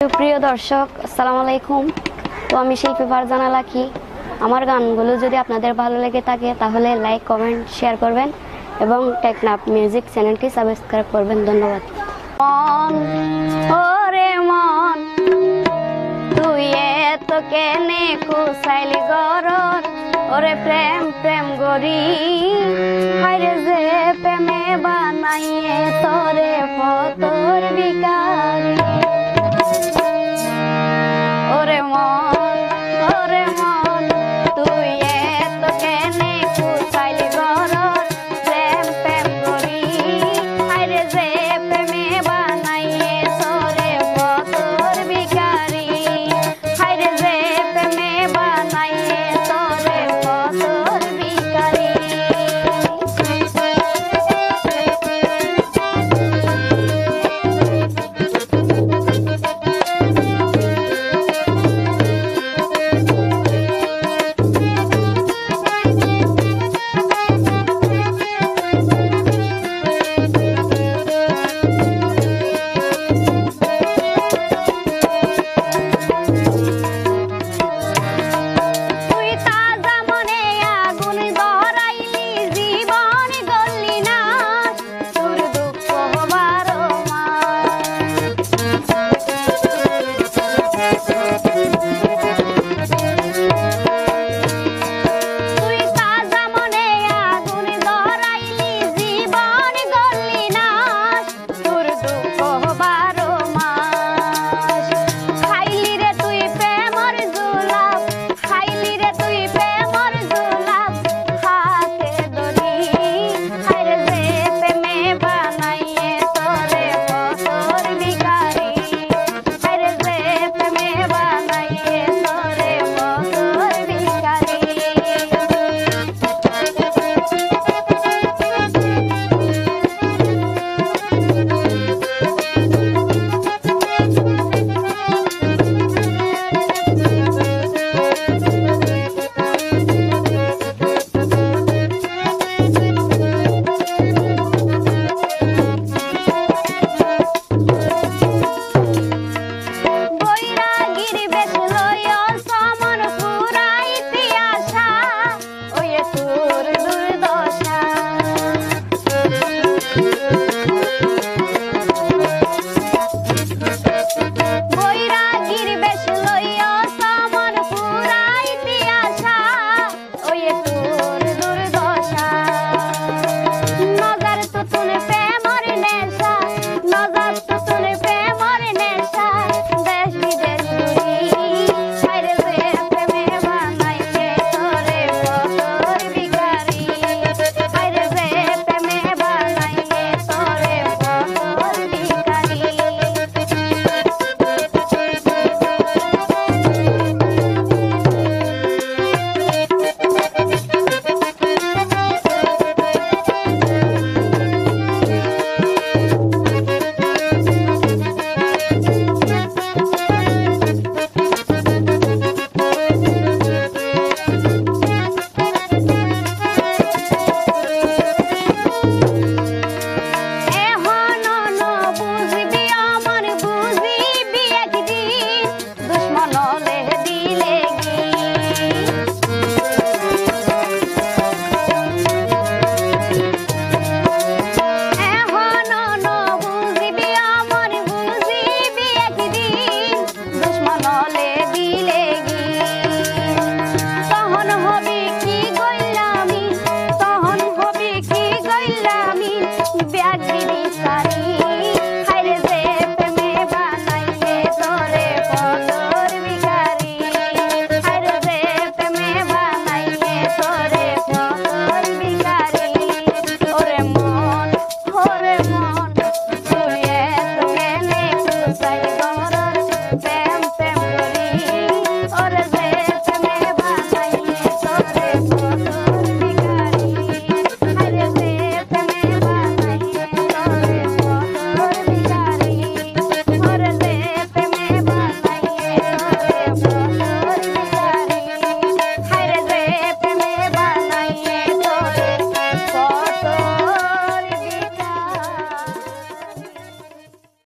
প্রিয় দর্শক, আসসালাম আলাইকুম। তো আমি সেই পেপার জানা লাখি আমার গানগুলো যদি আপনাদের ভালো লেগে থাকে, তাহলে লাইক, কমেন্ট, শেয়ার করবেন এবং টেকনাপ মিউজিক চ্যানেলটি সাবস্ক্রাইব করবেন। ধন্যবাদ। মন, ওরে মন, তুই এত কেনে কুসাইলি ওরে প্রেম প্রেম গরি হাইরে যে প্রেমে বানাইয়ে তোরে